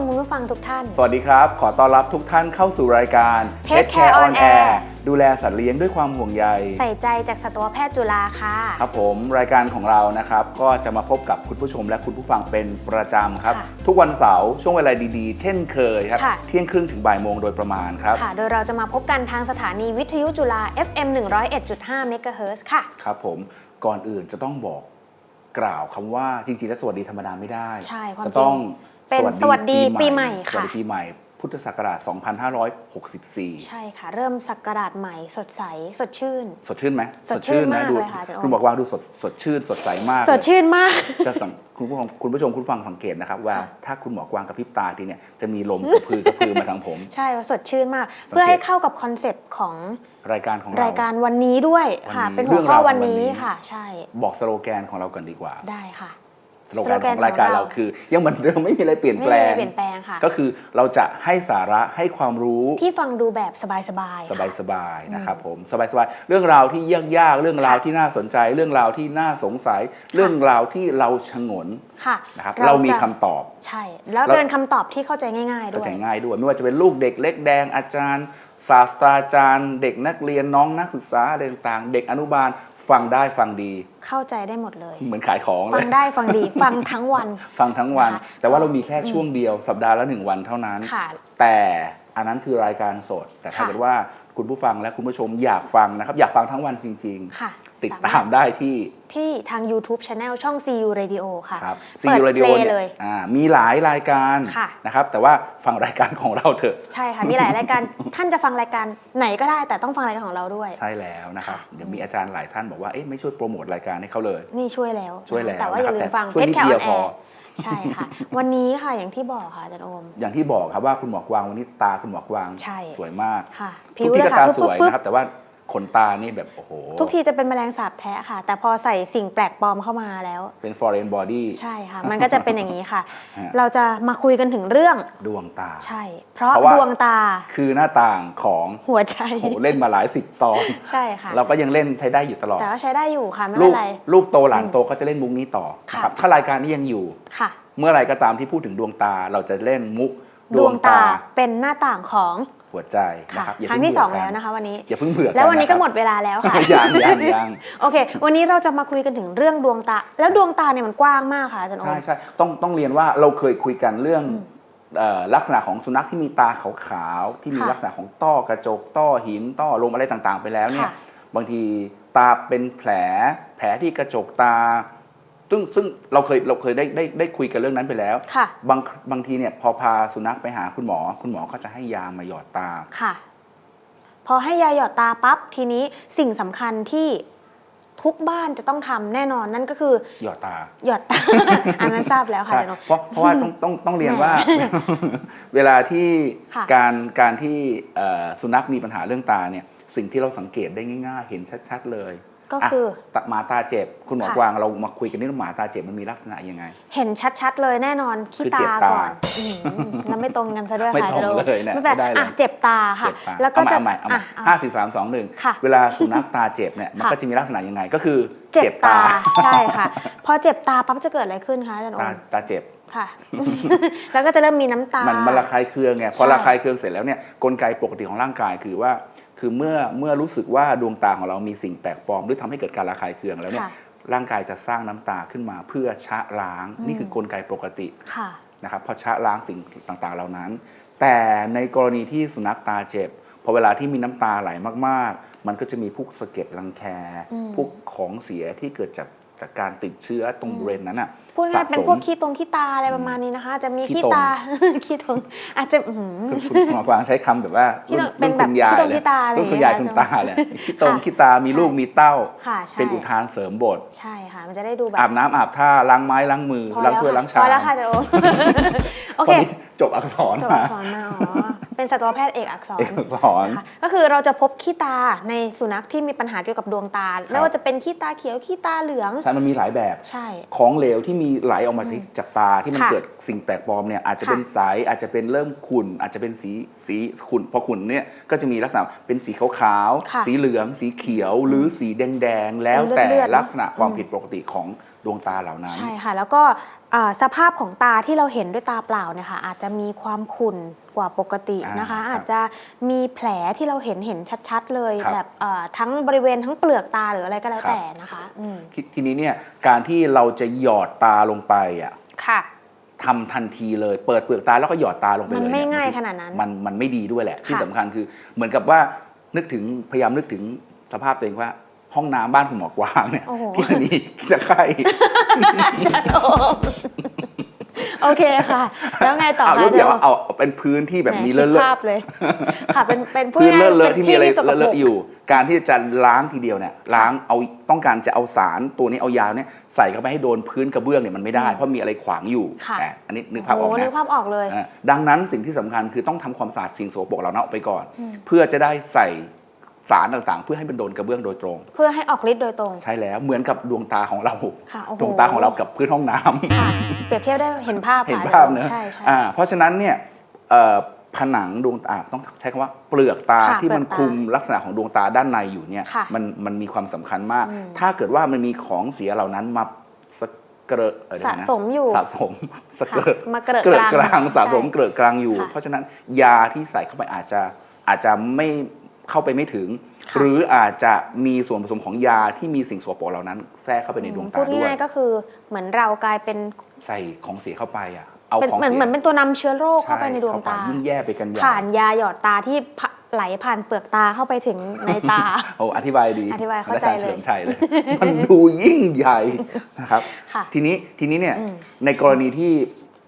มคุณผู้ฟังทุกท่าน สวัสดีครับ ขอต้อนรับทุกท่านเข้าสู่รายการ Pet Care on Air ดูแลสัตว์เลี้ยงด้วยความห่วงใย ใส่ใจจากสัตวแพทย์จุฬาค่ะ ครับผมรายการของเรานะครับ ก็จะมาพบกับคุณผู้ชมและคุณผู้ฟังเป็นประจำครับ ค่ะทุกวันเสาร์ช่วงเวลาดีๆ เช่นเคยครับ ค่ะ เที่ยงครึ่งถึงบ่ายโมงโดยประมาณครับ ค่ะ โดยเราจะมาพบกันทางสถานีวิทยุจุฬา FM 101.5 MHz ค่ะ ครับผมก่อนอื่นจะต้องบอกกล่าวคำว่าจริงๆ แล้วสวัสดีธรรมดาไม่ได้ ใช่ความจะต้อง เป็นสวัสดีปีใหม่ค่ะ สวัสดีปีใหม่ พุทธศักราช 2564 ใช่ค่ะ เริ่มศักราชใหม่สดใสสดชื่น สดชื่นไหมสดชื่นไหมากดูเลยค่ะอาจารย์โอคุณบอกว่าดูสดสดชื่น สดใสมาก สดเลยชื่นมาก จะสังคุณผู้ชมคุณผู้ชมคุณฟังสังเกตนะครับว่าค่ะถ้าคุณหมอกวางกระพริบตาทีเนี่ยจะมีลมกระพือกระพือมาทางผม ใช่สดชื่นมากสังเกตเพื่อให้เข้ากับคอนเซปต์ของรายการของเรารายการวันนี้ด้วยค่ะวันนี้เป็นหัวข้อเรื่องราวของวันนี้วันนี้ค่ะ ใช่ บอกสโลแกนของเรากันดีกว่าได้ค่ะ สโลสโลแกแกนนของรายการของเราเราคือ ยังเหมือนเดิมไม่มีอะไรเปลี่ยนไม่แปลมีอะไรงเปลี่ยนแปลงค่ะ ก็คือเราจะให้สาระให้ความรู้ ที่ฟังดูแบบสบายๆสค่ะบายสบายๆนะครับผมสบายสบายๆเรื่องราวที่ยากยากๆเรื่องราวค่ะที่น่าสนใจ เรื่องราวที่น่าสงสัย เรื่องราวที่เราชงนค่ะนะครับเราเรามีจะคำตอบ ใช่ แล้วแล้วเป็นคำตอบที่เข้าใจง่าย ๆ ด้เข้าวยใจง่ายด้วย ไม่ว่าจะเป็นลูกเด็กเล็กแดงอาจารย์ ศาสตราจารย์ เด็กนักเรียนน้องนักศึกษาอะไรต่างๆเด็กอนุบาล ฟังได้ฟังดีเข้าใจได้หมดเลย เหมือนขายของเลฟัยงได้ฟังดี ฟังทั้งวัน ฟังทั้งวัน นะคะ แต่ว่าเรามีแค่ช่วงเดียวสัปดาห์ละหนึ่งวันเท่านั้น ค่ะ แต่อันนั้นคือรายการสด แต่ถ้าค่ะ เกิดว่า คุณผู้ฟังและคุณผู้ชมอยากฟังนะครับ อยากฟังทั้งวันจริง ค่ะๆ ติดสตามได้ที่ ที่ทาง YouTube Channel ช่อง CU Radio ค่ะ ครับเปิดซีรีเพลโอย์เนี่เลยยอ่ามีหลายรายการค่ะ นะครับ แต่ว่าฟังรายการของเราเถอะ ใช่ค่ะ มีหลายรายการ ท่านจะฟังรายการไหนก็ได้แต่ต้องฟังรายการของเราด้วย ใช่แล้วนะครับ ค่ะ เดี๋ยวมีอาจารย์หลายท่านบอกว่า เอ๊ะไม่ช่วยโปรโมทรายการให้เขาเลย นี่ช่วยแล้วช่วยแล้วแต่ว่าอย่าลืนะครับมฟังแต่ช่วยนิดแคเดียวพอ ใช่ค่ะ วันนี้ค่ะอย่างที่บอกค่ะอาจารย์โอม อย่างที่บอกครับว่าคุณหมอกวางวันนี้ตาคุณหมอกวางใช่ สวยมากค่ะทุผิกวที่เลยก็ค่ะตาปึ๊บสปึ๊บวยปึ๊บนะครับแต่ว่า ขนตานี่แบบโอ้โห ทุกทีจะเป็นแมลงสาบแทะค่ะ แต่พอใส่สิ่งแปลกปลอมเข้ามาแล้ว เป็น foreign body ใช่ค่ะ มันก็จะเป็นอย่างนี้ค่ะฮะเราจะมาคุยกันถึงเรื่องดวงตา ใช่ เพราะเพราะว่า ดวงตาคือหน้าต่างของหัวใจ โอ้โหเล่นมาหลายสิบตอน ใช่ค่ะ เราก็ยังเล่นใช้ได้อยู่ตลอด แต่ว่าใช้ได้อยู่ค่ะ ไม่ลูเป็นกไร ลูกโตหลานโตก็จะเล่นมุกนี้ต่อค่ะ นะครับถ้ารายการนี้ยังอยู่ ค่ะ เมื่อไหรก็ตามที่พูดถึงดวงตาเราจะเล่นมุกดวงตา เป็นหน้าต่างของหัวใจนะค่ะครับอย่าครั้เพิ่งที่สองเบื่แล้วนะคะวันนี้อย่าเพิ่งเบื่อแล้ววันนี้ก็ะครับหมดเวลาแล้วค่ะยังยังยังโอเค วันนี้เราจะมาคุยกันถึงเรื่องดวงตา แล้วดวงตาเนี่ยมันกว้างมากค่ะอาจารย์โอใช่มใช่ต้องต้องเรียนว่าเราเคยคุยกันเรื่องอืมเอ่อลักษณะของสุนัขที่มีตาขาวๆที่มีค่ะลักษณะของต้อกระจกต้อหินต้อลมอะไรต่างๆ ไปแล้วเนี่ยค่ะบางทีตาเป็นแผลแผลที่กระจกตา ซึ่งซึ่งเราเคยเราเคยได้ได้ได้คุยกันเรื่องนั้นไปแล้ว ค่ะ บางบางทีเนี่ยพอพาสุนัขไปหาคุณหมอ คุณหมอก็จะให้ยามาหยอดตา ค่ะ พอให้ยาหยอดตาปั๊บทีนี้สิ่งสำคัญที่ทุกบ้านจะต้องทำแน่นอนนั่นก็คือ หยอดตา หยอดตา อันนั้นทราบแล้วค่ะใช่อาจารย์โอมเพราะเพราะว่าต้องต้องต้องเรียนแหมว่า เวลาที่ค่ะการการที่เอ่อสุนัขมีปัญหาเรื่องตาเนี่ยสิ่งที่เราสังเกตได้ง่าย ๆ เห็นชัด ๆ เลย ก็คือะตะหมาตาเจ็บ คุณหมอค่ะกวางเรามาคุยกันนี่ว่าหมาตาเจ็บมันมีลักษณะยังไง เห็นชัดๆ เลยแน่นอนขี้คือตาเจ็บตาก่อนอืมแล้วไม่ตรงกันซะด้วยไม่ค่ะตรงอาจารย์โอมเลยเนี่ยไม่เป็นไม่ได้ไรเลยอะเจ็บตาค่ะเจ็บตาแล้วก็จะเอาใหม่เอาใหม่อะเอาใหม่ห้าสี่สามสองหนึ่งค่ะเวลาสุนัขตาเจ็บเนี่ยมันค่ะก็จะมีลักษณะยังไงก็คือเจ็บตาใช่ค่ะ พอเจ็บตาปั๊บจะเกิดอะไรขึ้นคะอาจารย์โอตามตาเจ็บค่ะ แล้วก็จะเริ่มมีน้ำตามันมันระคายเคืองไงพอใช่ระคายเคืองเสร็จแล้วเนี่ยกลไกปกติของร่างกายคือว่า คือเมื่อเมื่อรู้สึกว่าดวงตาของเรามีสิ่งแปลกปลอม หรือทำให้เกิดการระคายเคืองแล้วเนี่ยค่ะร่างกายจะสร้างน้ำตาขึ้นมาเพื่อชะล้างอืมนี่คือกลไกปกติค่ะนะครับพอชะล้างสิ่งต่างๆ เหล่านั้น แต่ในกรณีที่สุนัขตาเจ็บพอเวลาที่มีน้ำตาไหลมากๆ มันก็จะมีพวกสะเก็ดรังแคอืมพวกของเสียที่เกิดจาก จากการติดเชื้อตรงบริเวณนั้นอะพูดง่ายๆสะสมเป็นพวกขี้ตรงขี้ตาอะไรประมาณนี้นะคะ จะมีขี้ขี้ตรงตาขี้ตรงอาจจะอื้อหือคือคุณหมอกวางใช้คำแบบว่าขี้รุ่นตรงเป็นแบบคุณยายขี้ตรงเลยขี้ตาอะไรรุ่นคุณยายอย่างคุเงี้ณยตาเลยขี้ตรงค่ะขี้ตามีลูกมีเต้าค่ะใช่เป็นอุทานเสริมบท ใช่ค่ะ มันจะได้ดูแบบอาบน้ำอาบท่าล้างไม้ล้างมือพอล้างแล้วถ้วยค่ะล้างชามพอแล้วค่ะอาจารย์โอมโอเควันนี้จบอักษรจบมาอักษรมาอ๋อ เป็นสัตวแพทย์เอกอักษรเอกอักษร นะคะก็คือเราจะพบขี้ตาในสุนัขที่มีปัญหาเกี่ยวกับดวงตา ไม่ว่าจะเป็นขี้ตาเขียวขี้ตาเหลือง ใช่มันมีหลายแบบ ใช่ ของเหลวที่มีไหลออกมาจากตาที่มันค่ะเกิดสิ่งแปลกปลอมเนี่ยอาจจะค่ะเป็นใสอาจจะเป็นเริ่มขุ่นอาจจะเป็นสีสีขุ่นพอขุ่นเนี่ยก็จะมีลักษณะเป็นสีขาวค่ะๆสีเหลือง สีเขียวหรือสีแดงๆแล้วแต่เป็นเลือดๆลักษณะความอืม ผิดปกติของ ดวงตาเหล่านั้น ใช่ค่ะ แล้วก็อ่าสภาพของตาที่เราเห็นด้วยตาเปล่าเนี่ยค่ะอาจจะมีความขุ่นกว่าปกตินะคะอ่าครับอาจจะมีแผลที่เราเห็นเห็นชัดๆ เลยครับแบบเอ่อทั้งบริเวณทั้งเปลือกตาหรืออะไรก็แล้วครับแต่นะคะอืมทีทีนี้เนี่ยการที่เราจะหยอดตาลงไปอะค่ะทำทันทีเลยเปิดเปลือกตาแล้วก็หยอดตาลงไปมันเลยไม่เง่ายขนาดนั้นมันมันไม่ดีด้วยแหละ ที่ค่ะสำคัญคือเหมือนกับว่านึกถึงพยายามนึกถึงสภาพตัวเองว่า ห้องน้ำบ้านคุณหมอกวางเนี่ยโอ้โห ที่มันมีตะไคร่โอเคค่ะ แล้วไงต่อเอาคะยกตัวอย่างว่าเอาเอาเป็นพื้นที่แบบหมีคิเลดอะภาพเลย ค่ะเป็นเป็นพูดพื้นง่ายๆเลอะเป็นๆที่มีอะไรสกปรเลอะกๆอยู่ การที่จะล้างทีเดียวเนี่ยล้างเอาต้องการจะเอาสารตัวนี้เอายาเนี่ยใส่เข้าไปให้โดนพื้นกระเบื้องเนี่ยมันไม่ได้อืมเพราะมีอะไรขวางอยู่ค่ะอะอันนี้นึกภาพออกโอ้นะนึกภาพออกเลย อะดังนั้นสิ่งที่สำคัญคือต้องทำความสะอาดสิ่งโสโปรกเหล่านั้นออกไปก่อน อืม เพื่อจะได้ใส่ สารต่างๆ เพื่อให้มันโดนกระเบื้องโดยตรง เพื่อให้ออกฤทธิ์โดยตรง ใช่แล้วเหมือนกับดวงตาของเราค่ะโอ้โหดวงตาของเรากับพื้นห้องน้ำ ค่ะเปรียบเทียบได้เห็นภาพเห็นค่ะภาพเนอะใช่ใช่ อ่าเพราะฉะนั้นเนี่ยเอ่อผนังดวงตาต้องใช้คำว่าเปลือกตาค่ะที่มันเปลือกตาคลุมลักษณะของดวงตาด้านในอยู่เนี่ยค่ะมันมันมีความสำคัญมาก อืม ถ้าเกิดว่ามันมีของเสียเหล่านั้นมาสะเกระเอ่อสะเดี๋ยวนะสมอยู่สะสมสะเกระค่ะมาเกระเกระกลางกลางสะสมใช่ เกระกลางอยู่ ค่ะเพราะฉะนั้นยาที่ใส่เข้าไปอาจจะอาจจะไม่ เข้าไปไม่ถึงค่ะหรืออาจจะมีส่วนผสมของยาที่มีสิ่งสกปรกเหล่านั้นแทรกเข้าไปในดวงพูตาดด้วยง่ายๆก็คือเหมือนเรากลายเป็นใส่ของเสียเข้าไปอะเอาเป็นของเหมือนเสียเหมือนเป็นตัวนำเชื้อโรคเข้าไปในดวงตาช่เข้ไปยิ่งแย่ไปกันใหญ่ผ่านยาหยอดตาที่ผะไหลผ่านเปลือกตาเข้าไปถึงในตาโอ้อธิบายดีอธิบายเข้าใจอรเลยเฉลิมชัยเลย มันดูยิ่งใหญ่นะครับค่ะทีนี้ทีนี้เนี่ยอืมในกรณีที่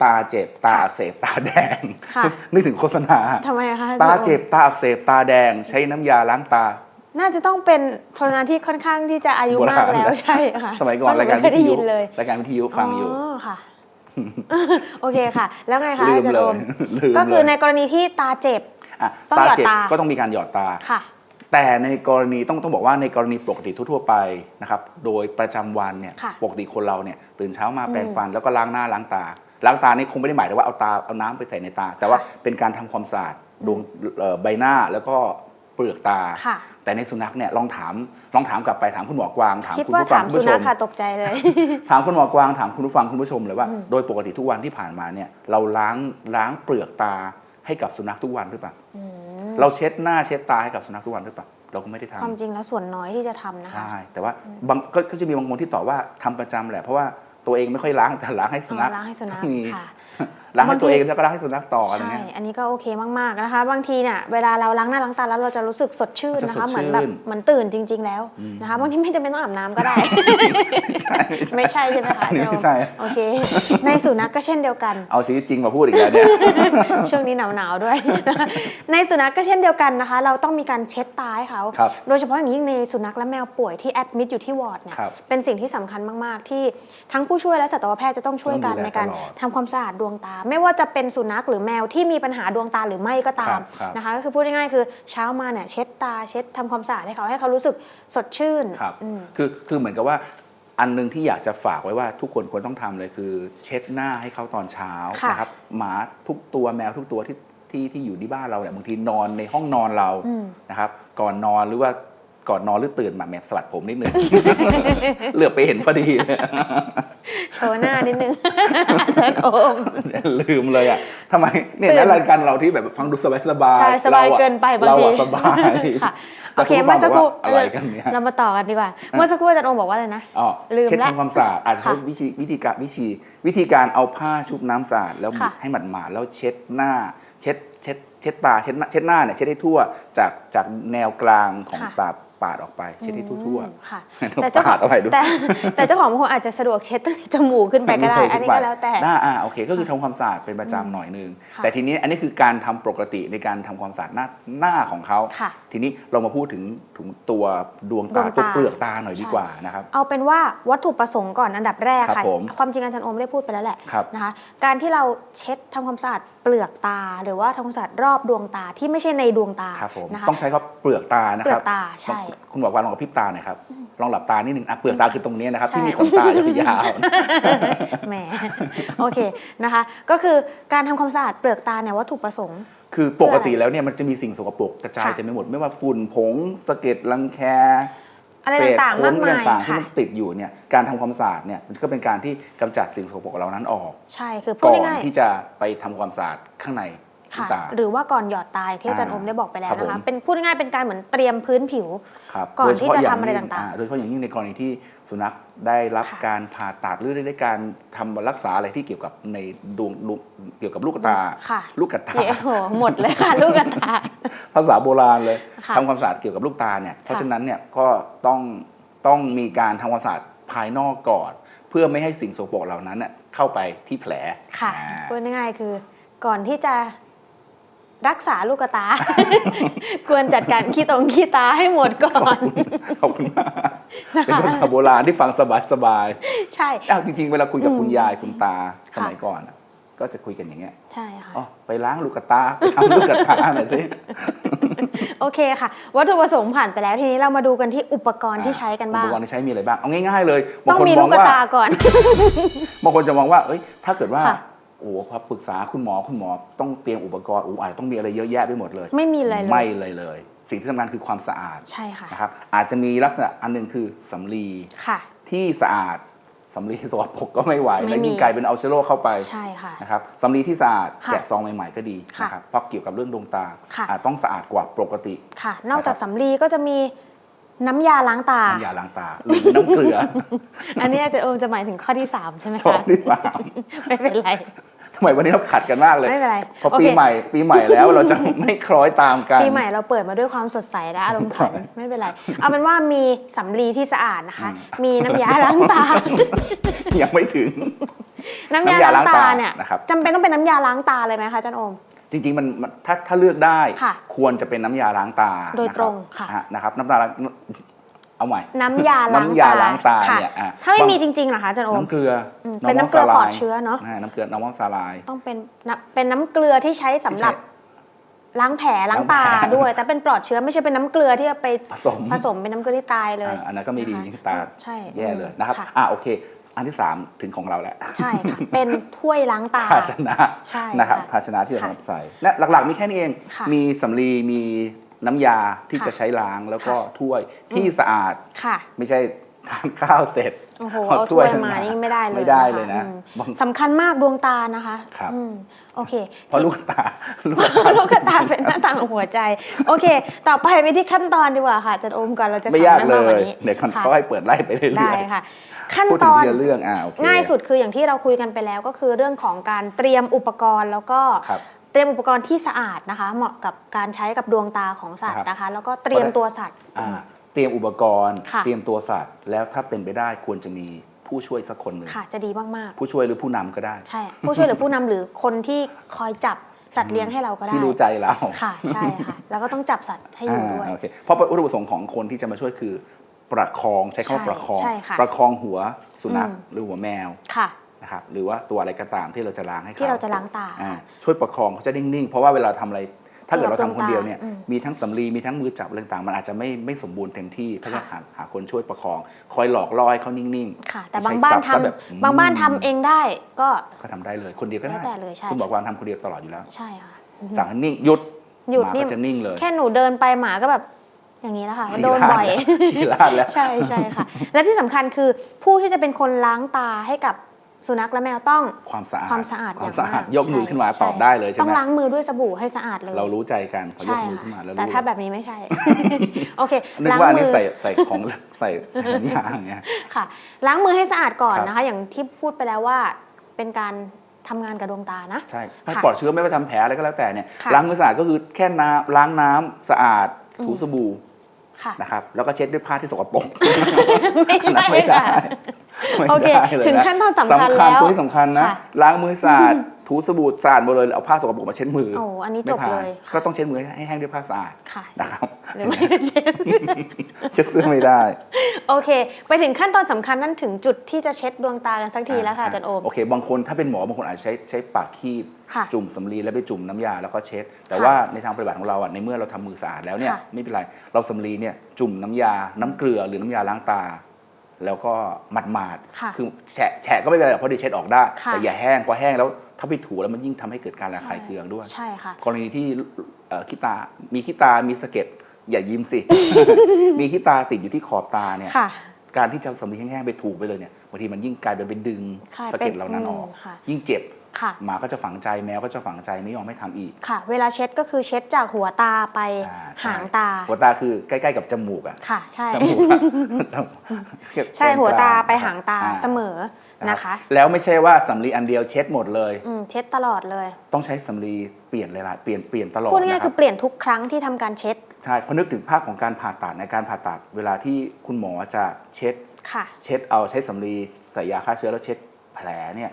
ตาเจ็บตาอักเสบตาแดง ค่ะ นึกถึงโฆษณา ทำไมอะคะตาเจ็บตาอักเสบตาแดง ใช้น้ำยาล้างตา น่าจะต้องเป็นโฆษณาที่ค่อนข้างที่จะอายุโบราณมากแล้วใช่ค่ะสมัยก่อนเพะหรายการไม่เคยได้วิทยุยินเลยรายการวิทยุฟังอยู่ค่ะ โอเคค่ะ แล้วไงคะลือามจารย์เลโอยม ลืมก็คือเลยในกรณีที่ตาเจ็บอะต้องตาหยอดเจ็บตา ก็ต้องมีการหยอดตา ค่ะ แต่ในกรณีต้องต้องบอกว่าในกรณีปกติทั่วๆไปนะครับ โดยประจำวันเนี่ยค่ะปกติคนเราเนี่ยตื่นเช้ามาอืมแปรงฟันแล้วก็ล้างหน้าล้างตา ล้างตานี่คงไม่ได้หมายถึงว่าเอาตาเอาน้ำไปใส่ในตา แต่ว่าค่ะเป็นการทำความสะอาดดวงเอ่อใบหน้าแล้วก็เปลือกตา ค่ะ แต่ในสุนัขเนี่ยลองถามลองถามกลับไปถามคุณหมอกวางถามคิดคุณว่าผู้ฟัถางมคุณสุผู้ชนัขม ค่ะตกใจเลย ถามคุณหมอกวางถามคุณผู้ฟังคุณผู้ชมเลยว่า อืม โดยปกติทุกวันที่ผ่านมาเนี่ยเราล้างล้างเปลือกตาให้กับสุนัขทุกวันหรือเปล่าอืมเราเช็ดหน้าเช็ดตาให้กับสุนัขทุกวันหรือเปล่าเราก็ไม่ได้ทำความจริงแล้วส่วนน้อยที่จะทำนะคะ ใช่แต่ว่าบางก็ก็จะมีบางคนที่ตอบว่าทำประจำแหละเพราะว่า ตัวเองไม่ค่อยล้างแต่ล้างให้สุนัขอ๋อล้างให้สุนัขมีค่ะล้างให้บางทีตัวเองแล้วก็ล้างให้สุนัขต่ออะไรใช่เงี้ยอันนี้ก็โอเคมากๆนะคะ บางทีเนี่ยเวลาเราล้างหน้าล้างตาแล้วเราจะรู้สึกสดชื่นมันจะนะคะสดเหมือนแบบชื่นเหมือนตื่นจริง ๆ แล้วอืมนะคะบางทีไม่จำเป็นต้องอาบน้ำก็ได้ใช่ไม่ใช่ใช่ไหมคะอันนี้โยไม่ใช่โอเค ในสุนัขก็เช่นเดียวกัน เอาชีวิตจริงมาพูดอีกแล้วเนี่ยช่วงนี้หนาวๆด้วย ในสุนัขก็เช่นเดียวกันนะคะ เราต้องมีการเช็ดตาให้เขาครับโดยเฉพาะอย่างยิ่งในสุนัขและแมวป่วยที่แอดมิดอยู่ที่วอร์ดเนี่ยครับเป็นสิ่งที่สำคัญมากๆ ที่ทั้งผู้ช่วยและสัตวแพทย์จะต้องช่วยกันต้องดูแลในการตลอดทำความสะอาดดวงตาไม่ว่าจะเป็นสุนัขหรือแมวที่มีปัญหาดวงตาหรือไม่ก็ตามครับครับนะคะก็คือพูดง่ายๆคือเช้ามาเนี่ยเช็ดตาเช็ดทำความสะอาดให้เขาให้เขารู้สึกสดชื่นครับ อืม คือคือเหมือนกับว่าอันหนึงที่อยากจะฝากไว้ว่าทุกคนควรต้องทำเลยคือ เช็ดหน้าให้เขาตอนเช้าค่ะนะครับหมาทุกตัวแมวทุกตัวที่ที่ที่อยู่ที่บ้านเราเนี่ยบางทีนอนในห้องนอนเราอืม นะครับ ก่อนนอนหรือว่า ก่อนนอนหรือตื่นมาแหมสลัดผมนิดนึง เหลือบไปเห็นพอดีเลยโชว์หน้านิดนึงอาจารย์โอม ลืมเลยอะทำไมเนี่ยตื่นนะรายการเราที่แบบฟังดูสบายสบายใช่สบายรอะเกินไปบางเราทีอะสบายค่ะแต่โอเคคุณเมื่อสักครู่ผู้ฟังบอกว่าอะไรกันเนี่ยเรามาต่อกันดีกว่า เมื่อสักครู่อาจารย์โอมบอกว่าอะไรนะอ๋อลืมเช็ดละทำความสะอาดอาจจะใช้ค่ะวิธีวิธีการวิธีวิธีการเอาผ้าชุบน้ำสะอาดแล้วค่ะให้หมาดหมาดๆแล้วเช็ดหน้า เช็ดเช็ดเช็ดตาเช็ดหน้าเช็ดหน้าเนี่ยเช็ดให้ทั่วจากจากแนวกลางของค่ะตา ปาดออกไปเช็ดให้ทั่วอืมค่ะๆแต่เจ้าของปดออกไปด้วยแต่แต่เจ้าของบางคนอาจจะสะดวกเช็ดตั้งแต่จมูกขึ้นไปก็ได้ อันนี้ก็แล้วแต่หน้าอ่าโอเค ก็คือทำความสะอาดเป็นประจำหน่อยนึงค่ะแต่ทีนี้อันนี้คือการทำปกติในการทำความสะอาดหน้าหน้าของเขาค่ะทีนี้เรามาพูดถึงถึงตัวดวงดวตางตัวตาเปลือกตาหน่อยดีใช่กว่านะครับ เอาเป็นว่าวัตถุประสงค์ก่อนอันดับแรกครับค่ะผมความจริงอาจารย์โอมได้พูดไปแล้วแหละครับนะคะ การที่เราเช็ดทำความสะอาดเปลือกตา หรือว่าทำความสะอาดรอบดวงตาที่ไม่ใช่ในดวงตาครับผมนะคะต้องใช้คำว่าเปลือกตานะเปลืคอรับกตาใช่คุณบอกว่าลองกับพริบตาหน่อยครับ ลองหลับตานิดนึงอะเปลือกตาคือตรงนี้นะครับใช่ที่มีขนตายาวแหมโอเคนะคะ ก็คือการทำความสะอาดเปลือกตาเนี่ยวัตถุประสงค์ๆคือปกติแล้วเนี่ยมันจะมีสิ่งสกปรกกระจายค่ะเต็มไปหมด ไม่ว่าฝุ่นผงสะเก็ดรังแคอะไรเศษต่างๆโค้งมากมายต่างๆที่ค่ะมันติดอยู่เนี่ยการทำความสะอาดเนี่ยมันก็เป็นการที่กำจัดสิ่งสกปรกเหล่านั้นออก ใช่คือพูดก่อนง่ายที่จะไปทำความสะอาดข้างในๆ ที่ค่ะตา หรือว่าก่อนหยอดตายที่อาจารย์อ่าอมได้บอกไปแล้วครับนะคะผม เป็นพูดง่ายๆเป็นการเหมือนเตรียมพื้นผิว ครับก่อนโดยเฉพาะที่จะย่ทำอะไรยิ่ต่างๆ โดยเฉพาะอย่างยิ่งในกรณีที่สุนัขได้รับค่ะการผ่าตัดหรือได้การทำรักษาอะไรที่เกี่ยวกับในดวงดวงเกี่ยวกับลูกตา ค่ะลูกกระตา เย้โหหมดเลยค่ะ ลูกกระตาภาษาโบราณเลยค่ะทำความสะอาดเกี่ยวกับลูกตาเนี่ย เพราะค่ะฉะนั้นเนี่ยก็ต้องต้องมีการทำความสะอาดภายนอกก่อน เพื่อไม่ให้สิ่งสกปรกเหล่านั้นเน่ยเข้าไปที่แผลค่ะอ่า พูดง่ายๆคือ ก่อนที่จะ รักษาลูกกระตา ควรจัดการขี้ตรงขี้ตาให้หมดก่อนขอบคุณมากเป็นภาษาโบราณที่ฟังสบายสบายใช่ๆอ้าวจริงๆ เวลาคุยกับอืมคุณยายคุณตาสค่ะมัยก่อนอะก็จะคุยกันอย่างเงี้ยใช่ค่ะอ๋อไปล้างลูกกระตาไปทำลูกกระตาหน่อยสิโอเคค่ะ วัตถุประสงค์ผ่านไปแล้วทีนี้เรามาดูกันที่อุปกรณ์ที่ใช้กันบ้าอุงปกรณ์ที่ใช้มีอะไรบ้างเอาง่ายๆเลยต้บาองงคนมีมลูอกงกระว่าตาก่อนบางคนจะมองว่าเอ้ยถ้าเกิดว่า ค่ะโอ้พอปรึกษาคุณหมอคุณหมอต้องเตรียมอุปกรณ์โอ้อาจจะต้องมีอะไรเยอะแยะไปหมดเลย ไม่มีอะไรเลยไม่เลยเลย สิ่งที่สำคัญคือความสะอาดใช่ค่ะนะครับอาจจะมีลักษณะอันหนึงคือสำลีค่ะ ที่สะอาดสำลีสกปรกก็ไม่ไหวไม่แล้วมียิ่งกลายเป็นเอาเชื้อโรคเข้าไปใช่ค่ะ นะครับสำลีที่สะอาดค่ะแกะซองใหม่ ๆ ก็ดีค่ะนะครับเพราะเกี่ยวกับเรื่องดวงตา ค่ะ อาจต้องสะอาดกว่าปกติ ค่ะ นอกจากสำลีก็จะมีน้ำยาล้างตา น้ำยาล้างตาหรือน้ำเกลืออันนี้อาจจะโอมจะหมายถึงข้อที่ 3 ใช่ไหมชอบคะที่สาม ไม่เป็นไร ทำไมวันนี้เราขัดกันมากเลยไม่เป็นไรพอโอปีเคใหม่ปีใหม่แล้วเราจะไม่คล้อยตามกันปีใหม่เราเปิดมาด้วยความสดใสและอารมณ์ขันไม่เป็นไรเอาเป็นว่ามีสำลีที่สะอาดนะคะ มีน้ำยาล้างตายังไม่ถึง น้ำยาน้ำยาล้างล้างตาตาเนี่ยนะครับจำเป็นต้องเป็นน้ำยาล้างตาเลยไหมคะอาจันโอมจริงๆมันมันถ้าถ้าเลือกได้ค่ะควรจะเป็นน้ำยาล้างตา โดยตรงค่ะนรับนะครับน้ำตาล้าง เอาใหม่ น้ำยาล้างน้ำยาล้างตาค่ะเนี่ยอะถ้าไม่บางมีจริงๆเหรอคะอาจันโอมน้ำเกลืออืมอเป็นน้ำเกลือปลอดเชื้อเนอะน้ำเกลือน้ำมันสาลาย ต้องเป็นน้ำเป็นน้ำเกลือที่ใช้สำหรับที่ใช้ล้างแผลล้างตาล้างแผล ด้วย แต่เป็นปลอดเชื้อไม่ใช่เป็นน้ำเกลือที่เอาไปผสมผสมเป็นน้ำเกลือที่ตายเลยอ่าอันนั้นก็ไม่ดีนะคะตาใช่แย่เลยนะครับค่ะอะโอเค อันที่สามถึงของเราแล้วใช่ค่ะ เป็นถ้วยล้างตา ภาชนะใช่นะครับค่ะภาชนะที่จะค่ะสำหรับใส่และหลักๆ มีแค่นี้เอง ค่ะ มีสำลีมี น้ำยาที่ค่ะจะใช้ล้างแล้วก็ค่ะถ้วยที่สะอาดค่ะไม่ใช่ทานข้าวเสร็จโอ้โหเอาเอาถ้ถ้ววยยขึ้นมามานี่ไม่ได้เลยไม่ได้เลยนะอืมบางสำคัญมากดวงตานะคะครับอืมโอเคเพราะลูกตาลูกตาลูกกระตาเป็นหน้าต่างของหัวใจ โอเค ต่อไปไปที่ขั้นตอนดีกว่าค่ะอาจันโอมก่อนเราจะไม่ยากขำเลมกกว่ยนี้เดี๋ยวค่ะเขาให้เปิดไล่ไปเรื่อยๆได้ค่ะ ขั้นพูดตถึงอนทีละเรื่องอ่าโอเคง่ายสุดคืออย่างที่เราคุยกันไปแล้วก็คือเรื่องของการเตรียมอุปกรณ์แล้วก็ครับ เตรียมอุปกรณ์ที่สะอาดนะคะ เหมาะกับการใช้กับดวงตาของสัตครัว์บนะคะ แล้วก็เตรียมตัวสัตว์ อ่าเตรียมอุปกรณ์ ค่ะ เตรียมตัวสัตว์ แล้วถ้าเป็นไปได้ควรจะมีผู้ช่วยสักคนหนึ่งค่ะ จะดีมากผู้ช่วยหรือผู้นำก็ได้ ๆ ใช่ ผู้ช่วยหรือผู้นำหรือคนที่คอยจับสัตว์เลี้ยงให้เราก็ได้ที่รู้ใจเราค่ะใช่ค่ะ แล้วก็ต้องจับสัตว์ให้อยู่ด้วยาโอเคเพราะวัตถุประสงค์ของคนที่จะมาช่วยคือ ประคองใช้คำว่าใช่ประคอง ใช่ค่ะประคองหัวสุนัขอืม หรือหัวแมว ค่ะ นะครับหรือว่าตัวอะไรก็ตามที่เราจะล้างให้เขาที่เราจะล้างตา อ่าค่ะช่วยประคองเขาจะนิ่งๆ เพราะว่าเวลาทำอะไร ถ้าเกิดเราทำคนเดียวเนี่ยอืมมีทั้งสำลีมีทั้งมือจับอะไรต่างๆมันอาจจะไม่ไม่สมบูรณ์เต็มที่เพราะฉะนั้นค่ะหาหาคนช่วยประคอง คอยหลอกล่อให้เขานิ่ง ค่ะ แต่ไม่บางใช่บ้านจับทำซะแบบอืม บางบ้านทำเองได้ก็ๆ ก็ทำได้เลยคนเดียวก็แล้วได้แต่เลยใช่คุณบอกว่าทำคนเดียวตลอดอยู่แล้ว ใช่ค่ะ สั่งให้นิ่งหยุดหยุดมานี่ ก็จะนิ่งเลยแค่หนูเดินไปหมาก็แบบอย่างนี้แล้วค่ะฉี่โดนราดบ่อยแล้วฉี่ราดแล้ว ใช่ใช่ค่ะ และที่สำคัญคือผู้ที่จะเป็นคนล้างตาให้กับ สุนัขและแมวต้องความสะอาดความสะอาดคอวามย่างสะอาดมากยกมือใช่ขึ้นมาใช่ตอบได้เลยใช่ต้องไหมล้างมือด้วยสบู่ให้สะอาดเลย เรารู้ใจกันพอยใช่กมือค่ะขึ้นมาแล้วแต่รู้ถ้าแบบนี้ไม่ใช่โอเคนึกล้างว่าอันมืนี้อใส่ใส่ของใส่ใส่น้ำยาอย่างเงี้ยค่ะ ล้างมือให้สะอาดก่อนครับนะคะ อย่างที่พูดไปแล้วว่าเป็นการทำงานกับดวงตานะใช่ถ้าค่ะปลอดเชื้อไม่ว่าทำแผลอะไรก็แล้วแต่เนี่ยค่ะล้างมือสะอาดก็คือแค่น้ำล้างน้ำสะอาดอืมถูสบู่ ค่ะ นะครับแล้วก็เช็ดด้วยผ้าที่สกปรกไม่ใช่ไม่ได้ค่ะ ไม่โอเค ได้เลยถึงนะขั้นตอนสำคัญสำคัญแล้ว ตัวที่สำคัญนะ ค่ะ ล้างมือสะอาด ถูสบู่สะอาดหมดเลยเอาผ้าสกปรกมาเช็ดมือโอ้อันนี้จไม่บผ่าเลนยก็ต้องเช็ดมือให้แห้งด้วยผ้าสะอาดค่ะนะครับหรือไม่ก็เช็ดเช็ดเสื้อไม่ได้ โอเค ไปถึงขั้นตอนสำคัญนั่นถึงจุดที่จะเช็ดดวงตากันสักทีแล้วค่ะอาจารย์โอมโอเค บางคนถ้าเป็นหมอบางคนอาจจะใช้ใช้ปากคีบค่ะจุ่มสำลีแล้วไปจุ่มน้ำยาแล้วก็เช็ด แต่ค่ะว่าในทางปฏิบัติของเราอะในเมื่อเราทำมือสะอาดแล้วเนี่ยค่ะไม่เป็นไรเราสำลีเนี่ยจุ่มน้ำยา น้ำเกลือหรือน้ำยาล้างตาแล้วก็หมาดหมาดๆค่ะคือแฉะแฉะก็ไม่เป็นไรหรอกเพราะเดี๋ยวเช็ดออกได้ค่ะแต่อย่าแห้งเพราะแห้งแล้ว ถ้าไปถูแล้วมันยิ่งทำให้เกิดการระคายเคืองด้วย ใช่ค่ะ กรณีที่เอ่อขี้ตา มีขี้ตา มีสะเก็ด อย่ายิ้มสิ มีขี้ตาติดอยู่ที่ขอบตาเนี่ยค่ะการที่จะสำลีแห้งๆไปถูกไปเลยเนี่ย บางทีมันยิ่งกลายเป็นเป็นดึงค่ะสะเก็ดเหล่านั้นออกเป็นอืมค่ะยิ่งเจ็บค่ะหมาก็จะฝังใจแมวก็จะฝังใจไม่ยอมไม่ทำอีก ค่ะ เวลาเช็ดก็คือเช็ดจากหัวตาไปอ่าใช่หางตา หัวตาคือใกล้ๆกับจมูกอะค่ะ ใช่ จมูกอะใช่ หัวตาไปหางตาอ่เสมอ นะคะ แล้วไม่ใช่ว่าสำลีอันเดียวเช็ดหมดเลย อืมเช็ดตลอดเลย ต้องใช้สำลีเปลี่ยนหลายๆเปลี่ยนเปลี่ยนตลอดพูดง่ายนะๆคคืรับอเปลี่ยนทุกครั้งที่ทำการเช็ดใช่เพราะนึกถึงภาพของการผ่าตัดในการผ่าตัดเวลาที่คุณหมอจะเช็ด ค่ะ เช็ดเอาใช้สำลีใส่ยาฆ่าเชื้อแล้วเช็ดแผลเนี่ย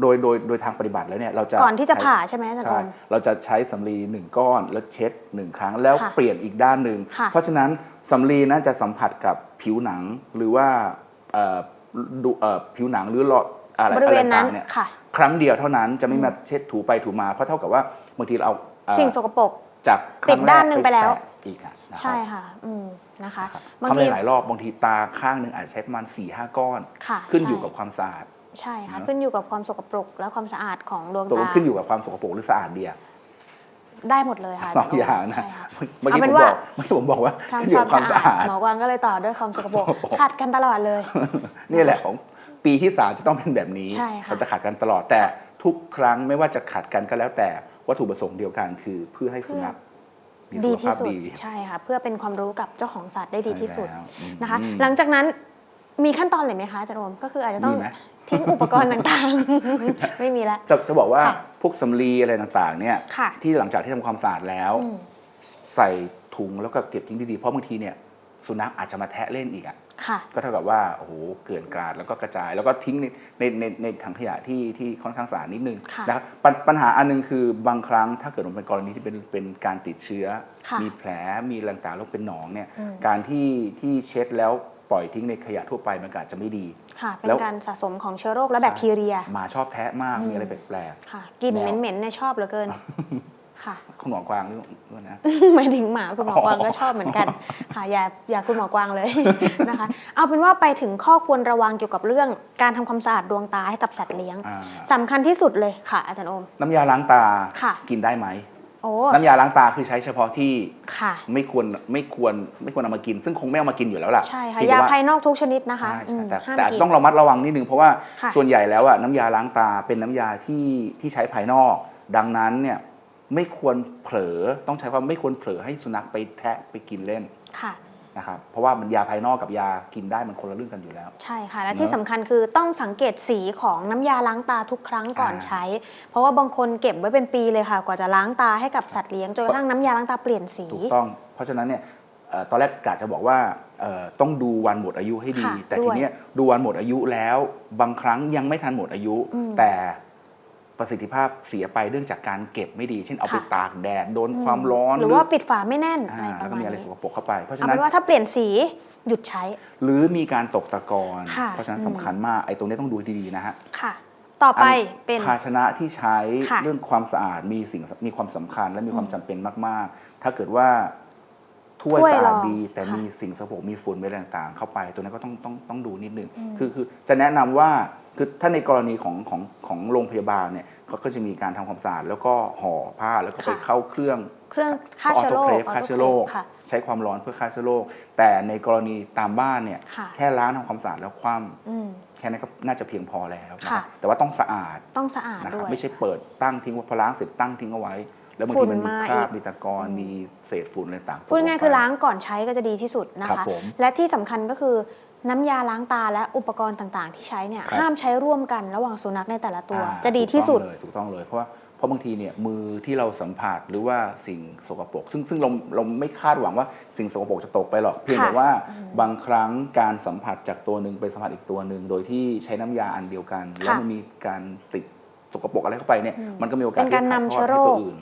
โดยโดยโดยทางปฏิบัติแล้วเนี่ยเราจะก่อนที่จะใช้ผ่าใช่ไหมอาจารย์ใช่อม เราจะใช้สำลีหนึ่งก้อนแล้วเช็ดหนึ่งครั้งแล้วค่ะเปลี่ยนอีกด้านหนึ่งค่ะเพราะฉะนั้นสำลีนั้นจะสัมผัสกับผิวหนังหรือว่าเอ่อ ดูเอ่อผิวหนังหรือหลอดอะไรบริเวณอะไรนั้นต่างๆเนี่ยค่ะ ครั้งเดียวเท่านั้นจะไม่มาเช็ดถูไปถูมาเพราะเท่ากับว่าบางทีเราเอาเอ่อสิ่งสกปรก จากคติรั้ดงแรกด้านหนึ่งไปแล้วแตะอีกอะนะครับใช่ค่ะ อืมนะคะ นะครับบางทำทีหลายๆรอบบางทีตาข้างหนึ่งอาจจะใช้ประมาณ4ี่ห้าก้อน ค่ะขึ้นอยู่ใช่กับความสะอาด ใช่ค่ะเนอะขึ้นอยู่กับความสกปรกและความสะอาดของดวงตกลตางขึ้นอยู่กับความสกปรกหรือสะอาดเดีย ได้หมดเลยค่ะสองอย่างนะใช่ค่ะเมื่อกี้เอาเป็ผนมว่าบอกเมื่อกี้ผมบอกว่าทำขึ้นอยู่ความกับความสะสะอาอาดดหมอกวางก็เลยต่อด้วยความสกปรกสกปรกขัดกันตลอดเลย นี่แหละของปีที่สามจะต้องเป็นแบบนี้ใช่ค่ะเราจะขัดกันตลอดแต่ทุกครั้งไม่ว่าจะขัดกันก็แล้วแต่วัตถุประสงค์เดียวกันคือเพื่อให้สุนัขมีสุดีขที่ภาพสุดดีใช่ค่ะเพื่อเป็นความรู้กับเจ้าของสัตว์ได้ดีที่สุดใช่แล้วอืมนะคะอืมหลังจากนั้น มีขั้นตอนเลยไหมคะอาจารย์โอมก็คืออาจจะต้องมีไหม ทิ้งอุปกรณ์ต่างๆ ไม่มีแล้วจะจะบอกว่าค่ะ พวกสำลีอะไรต่างๆ เนี่ย ค่ะที่หลังจากที่ทำความสะอาดแล้ว อืมใส่ถุงแล้วก็เก็บทิ้งดีๆ เพราะบางทีเนี่ยสุนัขอาจจะมาแทะเล่นอีกอะ ค่ะ ก็เท่ากับว่า โอ้โห เกลื่อนกลาดแล้วก็กระจาย แล้วก็ทิ้งในในในในถังขยะที่ที่ค่อนข้างสะอาดนิดนึงค่ะนะครับปญปัญหาอันหนึงคือบางครั้งถ้าเกิดมันเป็นกรณีที่เป็นเป็นการติดเชื้อ ค่ะมีแผลมีอะไรต่างๆแล้วเป็นหนองเนี่ย อืม การที่ที่เช็ดแล้ว ปล่อยทิ้งในขยะทั่วไปมันก็อาจจะไม่ดี ค่ะ เป็แล้นวการสะสมของเชื้อโรคและแบคทีเรีย หมาชอบแทะมากอืม มีอะไรแปลก ค่ะกลิ่นแล้วเหม็นๆเนี่ยชอบเหลือเกิน ค่ะ ๆ คุณหมอกวางหรือว่านะ หมายถึงหมาคุณหมอกวางก็ชอบเหมือนกัน ค่ะอย่าอย่าคุณหมอกวางเลย นะคะ เอาเป็นว่าไปถึงข้อควรระวังเกี่ยวกับเรื่องการทำความสะอาดดวงตาให้กับสัตว์เลี้ยงอ่าสำคัญที่สุดเลยค่ะ อาจารย์โอม น้ำยาล้างตาค่ะ กินได้ไหมโอ้ น้ำยาล้างตาคือใช้เฉพาะที่ค่ะไม่ควรไม่ควรไม่ควรเอามากิน ซึ่งคงไม่เอามากินอยู่แล้วล่ะใช่ค่ะเพีงยาแต่ว่ภายนอกทุกชนิดนะคะใช่อืมแต่ห้ามแต่อาจกิจะนต้องระมัดระวังนิดนึงเพราะว่าค่ะส่วนใหญ่แล้วอะน้ำยาล้างตาเป็นน้ำยาที่ที่ใช้ภายนอก ดังนั้นเนี่ยไม่ควรเผลอต้องใช้ว่าไม่ควรเผลอให้สุนัขไปแทะไปกินเล่นค่ะ นะครับเพราะว่ามันยาภายนอกกับยากินได้มันคนละเรื่องกันอยู่แล้ว ใช่ค่ะ และเนอะที่สำคัญคือต้องสังเกตสีของน้ำยาล้างตาทุกครั้งก่อนอ่า ใช้ เพราะว่าบางคนเก็บไว้เป็นปีเลยค่ะ กว่าจะล้างตาให้กับสัตว์เลี้ยงจนกระทั่งน้ำยาล้างตาเปลี่ยนสี ถูกต้อง เพราะฉะนั้นเนี่ยเอ่อตอนแรกกะจะบอกว่าเอ่อต้องดูวันหมดอายุให้ดี ค่ะแต่ด้ทีวยเนี้ยดูวันหมดอายุแล้วบางครั้งยังไม่ทันหมดอายุ อืมแต่ ประสิทธิภาพเสียไปเนื่องจากการเก็บไม่ดี เช่นเอาไปค่ะตากแดดโดนความร้อนหรือว่าปิดฝาไม่แน่นอ่าอะไรปแล้วระก็มาณมีอะไรนี้สกปรกเข้าไปเพราะฉะเอานั้เป็นนว่าถ้าเปลี่ยนสีหยุดใช้ หรือมีการตกตะกอนค่ะเพราะฉะนั้นอืมสำคัญมากไอ้ตรงนี้ต้องดูดีๆนะฮะค่ะ ต่อไปอัเป็นภาชนะที่ใช้ค่ะเรื่องความสะอาดมีสิ่งมีความสำคัญและมีความอืมจำเป็นมาก ๆ ถ้าเกิดว่าถ้วยถ้วยสะอาดรองดีแต่ค่ะมีสิ่งสกปรกมีฝุ่นอะไรต่างๆ เข้าไป ตัวนั้นก็ต้องต้องต้องดูนิดนึงอืมคือคือจะแนะนำว่า คือถ้าในกรณีของของของโรงพยาบาลเนี่ยก็ก็จะมีการทำความสะอาดแล้วก็ห่อผ้าแล้วก็ไปเข้าเครื่อง เครื่องฆ่าเชื้อโรคออโตเคลฟฆ่าเชื้อโรค ค่ะ ใช้ความร้อนเพื่อฆ่าเชื้อโรค แต่ในกรณีตามบ้านเนี่ยค่ะ แค่ล้างทำความสะอาดแล้วคว่ำอืมแค่นั้นก็น่าจะเพียงพอแล้วนะคค่ะรับแต่ว่าต้องสะอาดต้องสะอาดนะคด้รับวย ไม่ใช่เปิดตั้งทิ้งไว้พอล้างเสร็จตั้งทิ้งเอาไว้ แล้วบางฝุ่ทีนมันมีมาคราบอีกมีตะกอนอืม มีเศษฝุ่นอะไรต่างๆพูดง่ายๆคือตกลงไปล้างก่อนใช้ก็จะดีที่สุดนะครัคะบผม และที่สำคัญก็คือ น้ำยาล้างตาและอุปกรณ์ต่างๆ ที่ใช้เนี่ยครับ ห้ามใช้ร่วมกันระหว่างสุนัขในแต่ละตัว อ่าจะดีที่สุด ถูกต้องเลยถูกต้องเลย เพราะว่าเพราะบางทีเนี่ยมือที่เราสัมผัสหรือว่าสิ่งสกปรกซึ่งซึ่งเราเราไม่คาดหวังว่าสิ่งสกปรกจะตกไปหรอกเพียงค่ะแต่ว่าบางครั้งการสัมผัสจากตัวหนึ่งไปสัมผัสอีกตัวหนึ่งโดยที่ใช้น้ำยาอันเดียวกัน แล้วมันมีการติดสกปรกอะไรเข้าไปเนี่ยอืมมันก็มีโอกาสเป็นการที่จะนำถ่ยทเชื้ออดโรให้ค ตัวอื่น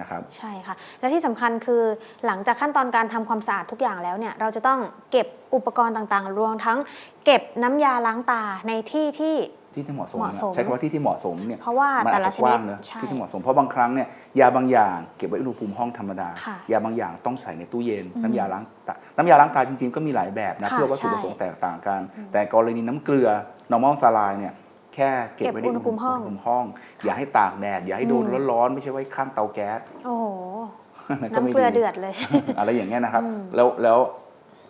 นะครับใช่ค่ะ และที่สำคัญคือหลังจากขั้นตอนการทำความสะอาดทุกอย่างแล้วเนี่ยเราจะต้องเก็บอุปกรณ์ต่างๆ รวมทั้งเก็บน้ำยาล้างตาในที่ที่ที่ที่เหมาะสมเหมาะนะสมใช้คำว่าที่ที่เหมาะสมเนี่ยเพราะว่ามันแต่อาจละจะชกนิว้าดงนะใช่ที่ที่เหมาะสมเพราะบางครั้งเนี่ยยาบางอย่างเก็บไว้อุณหภูมิห้องธรรมดาค่ะยาบางอย่างต้องใส่ในตู้เย็นอืมน้ำยาล้างตาน้ำยาล้างตาจริง ๆ ก็มีหลายแบบนะค่ะเพื่อวัตถุใช่ประสงค์แตกต่างกันอืมแต่กรณีน้ำเกลือ normal saline เนี่ย แค่เก็บไว้ในเก็บอุณหภูมิห้องอุณหภูมิห้อง อย่าให้ตากแดด อย่าให้โดนอืมร้อนๆ ไม่ใช่ไว้ข้างเตาแก๊ส โอ้โหก็ไม่น้ำเกลือเดือดเลย อะไรอย่างเงี้ยนะครับอืมแล้วแล้ว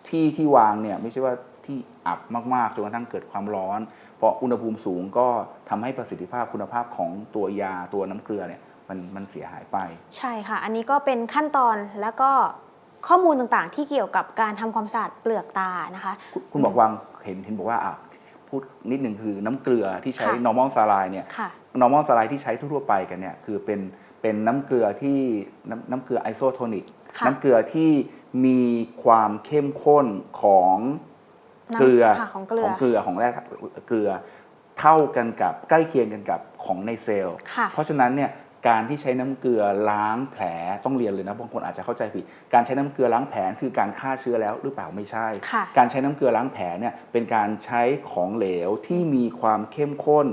ที่ที่วางเนี่ยไม่ใช่ว่าที่อับมากๆจนกระทั่งเกิดความร้อน เพราะอุณหภูมิสูงก็ทำให้ประสิทธิภาพคุณภาพของตัวยาตัวน้ำเกลือเนี่ยมันมันเสียหายไป ใช่ค่ะ อันนี้ก็เป็นขั้นตอนแล้วก็ข้อมูลต่างๆ ที่เกี่ยวกับการทำความสะอาดเปลือกตานะคะคุณคุณบอกวางเห็นเห็นบอกว่าอะ พูดนิดหนึ่งคือน้ำเกลือที่ใช้ค่ะ normal saline เนี่ยค่ะ normal saline ที่ใช้ทั่วๆไปกันเนี่ยคือเป็นเป็นน้ำเกลือที่น้ำน้ำเกลือไอโซโทนิกค่ะน้ำเกลือที่มีความเข้มข้นของน้ำเกลือค่ะของเกลือของเกลือของแร่เกลือ เท่ากันกับใกล้เคียงกันกับของในเซลล์ค่ะเพราะฉะนั้นเนี่ย การที่ใช้น้ำเกลือล้างแผลต้องเรียนเลยนะบางคนอาจจะเข้าใจผิด การใช้น้ำเกลือล้างแผลคือการฆ่าเชื้อแล้วหรือเปล่าไม่ใช่ค่ะการใช้น้ำเกลือล้างแผลเนี่ยเป็นการใช้ของเหลวที่มีความเข้มข้น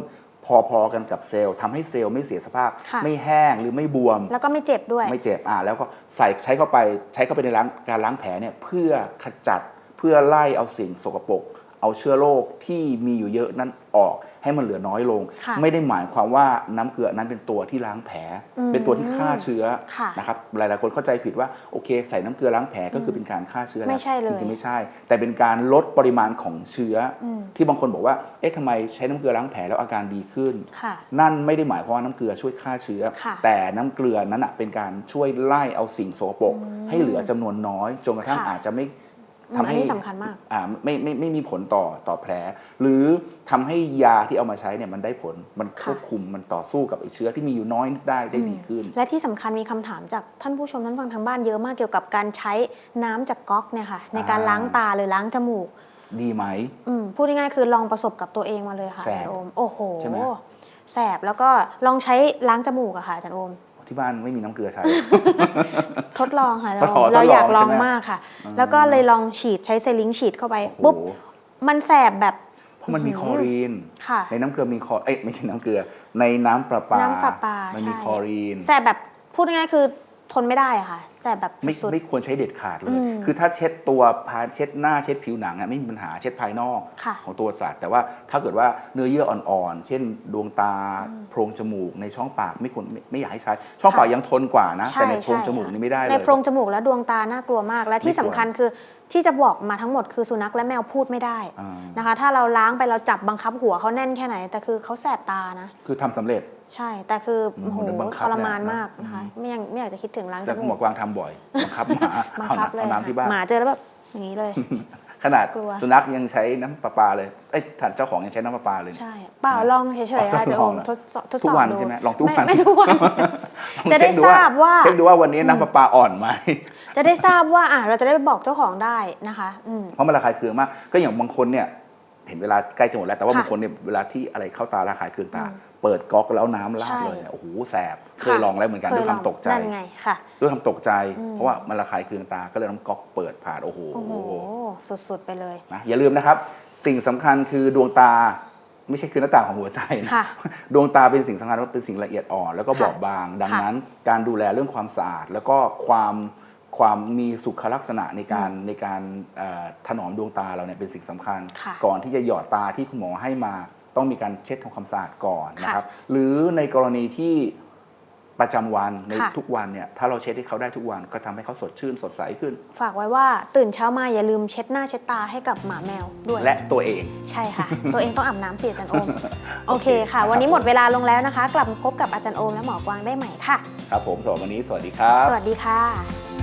พอๆกันกับเซลล์ทำให้เซลล์ไม่เสียสภาพค่ะไม่แห้งหรือไม่บวม แล้วก็ไม่เจ็บด้วยไม่เจ็บอ่าแล้วก็ใส่ใช้เข้าไปใช้เข้าไปในล้างการล้างแผลเนี่ยเพื่อขจัดเพื่อไล่เอาสิ่งสกปรก เอาเชื้อโรคที่มีอยู่เยอะนั้นออกให้มันเหลือน้อยลง ค่ะไม่ได้หมายความว่าน้ำเกลือนั้นเป็นตัวที่ล้างแผล อืมเป็นตัวที่ฆ่าเชื้อค่ะนะครับหลายๆคนเข้าใจผิดว่าโอเค ใส่น้ำเกลือล้างแผลก็คือเป็นการฆ่าเชื้อแล้วไม่ใช่เลย จริงๆไม่ใช่ แต่เป็นการลดปริมาณของเชื้ออมที่บางคนบอกว่าเอ๊ะทำไมใช้น้ำเกลือล้างแผลแล้วอาการดีขึ้น ค่ะ นั่นไม่ได้หมายความว่าน้ำเกลือช่วยฆ่าเชื้อ ค่ะแต่น้ำเกลือนั้นนะเป็นการช่วยไล่เอาสิ่งโสกปรกอืมให้เหลือจำนวนน้อยจนกระทั่งค่ะอาจจะไม่อืม ทำให้อันนี้สำคัญมากอ่าไม่ไม่ไม่มีผลต่อต่อแผล หรือทำให้ยาที่เอามาใช้เนี่ยมันได้ผลมันค่ะควบคุมมันต่อสู้กับไอ้เชื้อที่มีอยู่น้อยได้ได้ดีขึ้น และที่สำคัญมีคำถามจากท่านผู้ชมท่านฟังทางบ้านเยอะมากเกี่ยวกับการใช้น้ำจากก๊อกเนี่ยค่ะในการอ่าล้างตาหรือล้างจมูก ดีไหมอืมพูดง่ายๆคือลองประสบกับตัวเองมาเลยค่ะแสอาบจารย์โอมโอ้โหใช่ไหมแสบแล้วก็ลองใช้ล้างจมูกอะค่ะอาจารย์โอม ที่บ้านไม่มีน้ำเกลือใช้ ทดลองค่ะอาจารย์ทดลองโอมเราอยากทดลลององใช่ไหมมากค่ะอืมแล้วก็เลยลองฉีดใช้เซลิงฉีดเข้าไปโอ้โหปุ๊บมันแสบแบบเพราะมันมีคลอรีนค่ะในน้ำเกลือมีคลอเอ้ยไม่ใช่น้ำเกลือ ในน้ำประปาน้ำประปา มันมีใช่คลอรีน แสบแบบพูดง่ายๆคือ ทนไม่ได้อะค่ะแสบแบบไม่สุด ไม่ควรใช้เด็ดขาดเลอืย มคือถ้าเช็ดตัวพาเช็ดหน้าเช็ดผิวหนังอะไม่มีปัญหาเช็ดภายนอกค่ะของตัวสัตว์แต่ว่าถ้าเกิดว่าเนื้อเยื่ออ่อนๆ เช่น ดวงตาโพรงจมูกในช่องปากไม่ควรไม่ไม่อยากให้ใช้ ช่องปากยังทนกว่านะใช่แต่ในโพรงใช่จมูกค่ะนี่ไม่ได้เลย ในโพรงจมูกและดวงตาน่ากลัวมาก และที่ไม่ควรสำคัญคือที่จะบอกมาทั้งหมดคือสุนัขและแมวพูดไม่ได้อ่านะคะ ถ้าเราล้างไปเราจับบังคับหัวเขาแน่นแค่ไหน แต่คือเขาแสบตานะ คือทำสำเร็จ ใช่ แต่คืออืมโอ้โหโหบังคัทบรมานนะมากนะคะอืมไม่ยังไม่อยากจะคิดถึงล้างจแต่คุณหมูมอก กวางทำบ่อยบังคับหมาบังเอาคับเลยน้ำเอาน้ำที่บ้าน หมาเจอแล้วแบบอย่างนี้เลย ขนาดกลัว สุนัขยังใช้น้ำประปาเลย เอ้ยท่านเจ้าของยังใช้น้ำประปาเลย ใช่ เปล่าลองเฉยๆอ๋อค่ะจะทดลโอองมเหรอ ทดสอบทดสทุอกบวันดูใช่ไหมลองทุกไม่วันไม่ทุกวัน ลองจะได้เช็คทราบว่า เช็คดูว่าวันนี้น้ำประปาอ่อนไหม จะได้ทราบว่าอะเราจะได้บอกเจ้าของได้นะคะ อืม เพราะมันระคายเคืองมาก ก็อย่างบางคนเนี่ย เห็นเวลาใกล้จะหมดแล้วแต่ว่าค่ะบางคนเนี่ยเวลาที่อะไรเข้าตาระคายเคืองตา อืมเปิดก๊อกแล้วน้ำราดใช่เลยโอ้โหแสบเคค่ะยลองแล้วเหมือนกันเคด้วยยคลวาองมตกใจ นั่นไงค่ะ ด้วยความตกใจ อืม เพราะว่ามันระคายเคืองตาก็เลยน้ำก๊อกเปิดผ่านโอ้โหโอ้โหสุดๆไปเลย นะอย่าลืมนะครับ สิ่งสำคัญคือดวงตาไม่ใช่คือหน้าต่างของหัวใจนะ ค่ะ ดวงตาเป็นสิ่งสำคัญว่าเป็นสิ่งละเอียดอ่อนแล้วก็ค่ะบอบบาง ดังค่ะนั้นการดูแลเรื่องความสะอาด แล้วก็ความ ความมีสุขลักษณะในการในการเอ่อถนอมดวงตาเราเนี่ยเป็นสิ่งสำคัญค่ะก่อนที่จะหยอดตาที่คุณหมอให้มาต้องมีการเช็ดทำความสะอาดก่อนนะค่ะครับ หรือในกรณีที่ประจำวันในค่ะทุกวันเนี่ยถ้าเราเช็ดให้เขาได้ทุกวันก็ทำให้เขาสดชื่นสดใสขึ้น ฝากไว้ว่าตื่นเช้ามาอย่าลืมเช็ดหน้าเช็ดตาให้กับหมาแมวด้วย และตัวเองใช่ค่ะ ตัวเองต้องอาบน้ำสิอาจารย์โอมโอเคค่ะครับวันนี้หมดเวลาลงแล้วนะคะ กลับมาพบกับอาจารย์โอมและหมอกวางได้ใหม่ค่ะ ครับผมสำหรับวันนี้สวัสดีครับ สวัสดีค่ะ